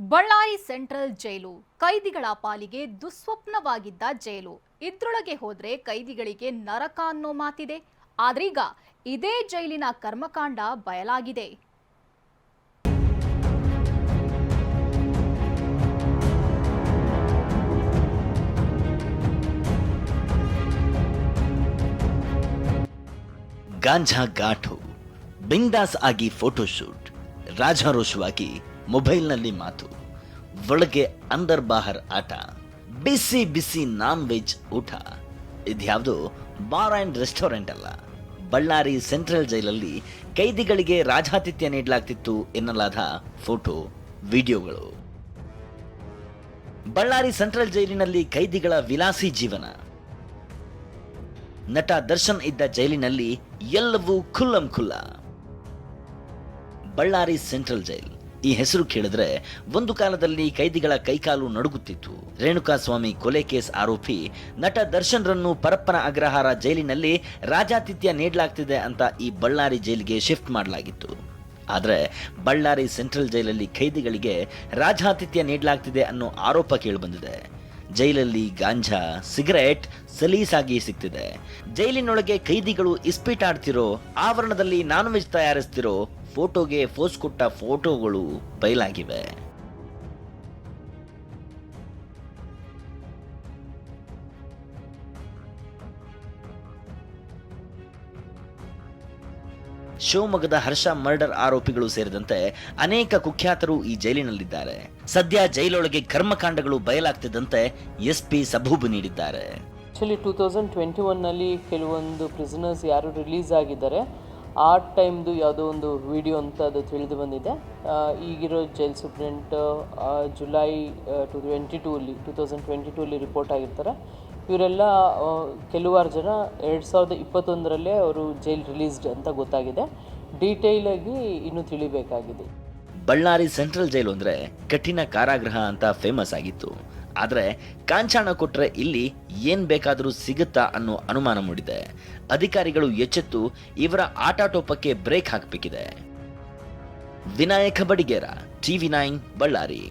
Ballari central ಜೈಲು. ಕೈದಿಗಳ ಪಾಲಿಗೆ ದುಸ್ವಪ್ನವಾಗಿದ್ದ ಜೈಲು. ಇದ್ರೊಳಗೆ ಹೋದ್ರೆ ಕೈದಿಗಳಿಗೆ ನರಕ ಅನ್ನೋ ಮಾತಿದೆ. ಆದ್ರೀಗ ಇದೇ ಜೈಲಿನ ಕರ್ಮಕಾಂಡ ಬಯಲಾಗಿದೆ. ಗಾಂಜಾ ಗಾಠು ಬಿಂದಾಸ್ ಆಗಿ ಫೋಟೋಶೂಟ್ ರಾಜಾರೋಷವಾಗಿ ಮೊಬೈಲ್ನಲ್ಲಿ ಮಾತು. ಒಳಗೆ ಅಂದರ್ ಬಾಹರ್ ಆಟ. ಬಿಸಿ ಬಿಸಿ ನಾನ್ ವೆಜ್ ಊಟ. ಇದ್ಯಾವುದು ಬಾರ್ ಆ್ಯಂಡ್ ರೆಸ್ಟೋರೆಂಟ್ ಅಲ್ಲ. ಬಳ್ಳಾರಿ ಸೆಂಟ್ರಲ್ ಜೈಲಲ್ಲಿ ಕೈದಿಗಳಿಗೆ ರಾಜಾತಿಥ್ಯ ನೀಡಲಾಗ್ತಿತ್ತು ಎನ್ನಲಾದ ಫೋಟೋ, ವಿಡಿಯೋಗಳು. ಬಳ್ಳಾರಿ ಸೆಂಟ್ರಲ್ ಜೈಲಿನಲ್ಲಿ ಕೈದಿಗಳ ವಿಲಾಸಿ ಜೀವನ. ನಟ ದರ್ಶನ್ ಇದ್ದ ಜೈಲಿನಲ್ಲಿ ಎಲ್ಲವೂ ಖುಲ್ಲಂ ಖುಲ್ಲ. Ballari central jail. ಈ ಹೆಸರು ಕೇಳಿದ್ರೆ ಒಂದು ಕಾಲದಲ್ಲಿ ಕೈದಿಗಳ ಕೈಕಾಲು ನಡುಗುತ್ತಿತ್ತು. ರೇಣುಕಾಸ್ವಾಮಿ ಕೊಲೆ ಕೇಸ್ ಆರೋಪಿ ನಟ ದರ್ಶನ್ ರನ್ನು ಪರಪ್ಪನ ಅಗ್ರಹಾರ ಜೈಲಿನಲ್ಲಿ ರಾಜಾತಿಥ್ಯ ನೀಡಲಾಗ್ತಿದೆ ಅಂತ ಈ ಬಳ್ಳಾರಿ ಜೈಲಿಗೆ ಶಿಫ್ಟ್ ಮಾಡಲಾಗಿತ್ತು. ಆದರೆ ಬಳ್ಳಾರಿ ಸೆಂಟ್ರಲ್ ಜೈಲಲ್ಲಿ ಖೈದಿಗಳಿಗೆ ರಾಜಾತಿಥ್ಯ ನೀಡಲಾಗ್ತಿದೆ ಅನ್ನೋ ಆರೋಪ ಕೇಳಿಬಂದಿದೆ ಜೈಲಲ್ಲಿ ಗಾಂಜಾ, ಸಿಗರೆಟ್, ಸಲೀಸಾಗಿ ಸಿಗ್ತಿದೆ ಜೈಲಿನೊಳಗೆ ಕೈದಿಗಳು ಇಸ್ಪೀಟ್ ಆಡ್ತಿರೋ ಆವರಣದಲ್ಲಿ ನಾನ್ ವೆಜ್ ತಯಾರಿಸ್ತಿರೋ ಫೋಟೋಗೆ ಫೋಸ್ ಕೊಟ್ಟ ಫೋಟೋಗಳು ಬಯಲಾಗಿವೆ. ಶಿವಮೊಗ್ಗದ ಹರ್ಷ ಮರ್ಡರ್ ಆರೋಪಿಗಳು ಸೇರಿದಂತೆ ಅನೇಕ ಕುಖ್ಯಾತರು ಈ ಜೈಲಿನಲ್ಲಿದ್ದಾರೆ. ಸದ್ಯ ಜೈಲೊಳಗೆ ಕರ್ಮಕಾಂಡಗಳು ಬಯಲಾಗ್ತಿದ್ದಂತೆ ಎಸ್ಪಿ ಸಬೂಬು ನೀಡಿದ್ದಾರೆ. ಆ್ಯಕ್ಚುಲಿ ಟೂ ತೌಸಂಡ್ ಟ್ವೆಂಟಿ ಒನ್ನಲ್ಲಿ ಕೆಲವೊಂದು ಪ್ರಿಸನರ್ಸ್ ಯಾರು ರಿಲೀಸ್ ಆಗಿದ್ದಾರೆ ಆ ಟೈಮ್ದು ಯಾವುದೋ ಒಂದು ವಿಡಿಯೋ ಅಂತ ಅದು ತಿಳಿದು ಬಂದಿದೆ. ಈಗಿರೋ jail superintendent July two twenty ಟೂಲಿ two thousand twenty ಟೂಲಿ ರಿಪೋರ್ಟ್ ಆಗಿರ್ತಾರೆ. ಇವರೆಲ್ಲ ಕೆಲವಾರು ಜನ ಎರಡು ಸಾವಿರದ ಇಪ್ಪತ್ತೊಂದರಲ್ಲೇ ಅವರು ಜೈಲ್ ರಿಲೀಸ್ಡ್ ಅಂತ ಗೊತ್ತಾಗಿದೆ. ಡೀಟೇಲಾಗಿ ಇನ್ನೂ ತಿಳಿಬೇಕಾಗಿದೆ. ಬಳ್ಳಾರಿ ಸೆಂಟ್ರಲ್ ಜೈಲು ಅಂದರೆ ಕಠಿಣ ಕಾರಾಗೃಹ ಅಂತ ಫೇಮಸ್ ಆಗಿತ್ತು. ಆದರೆ ಕಾಂಚಾಣ ಕೊಟ್ರೆ ಇಲ್ಲಿ ಏನ್ ಬೇಕಾದರೂ ಸಿಗುತ್ತಾ ಅನ್ನೋ ಅನುಮಾನ ಮೂಡಿದೆ. ಅಧಿಕಾರಿಗಳು ಎಚ್ಚೆತ್ತು ಇವರ ಆಟಾಟೋಪಕ್ಕೆ break ಹಾಕಬೇಕಿದೆ. Vinayaka Badigera TV nine, Ballari.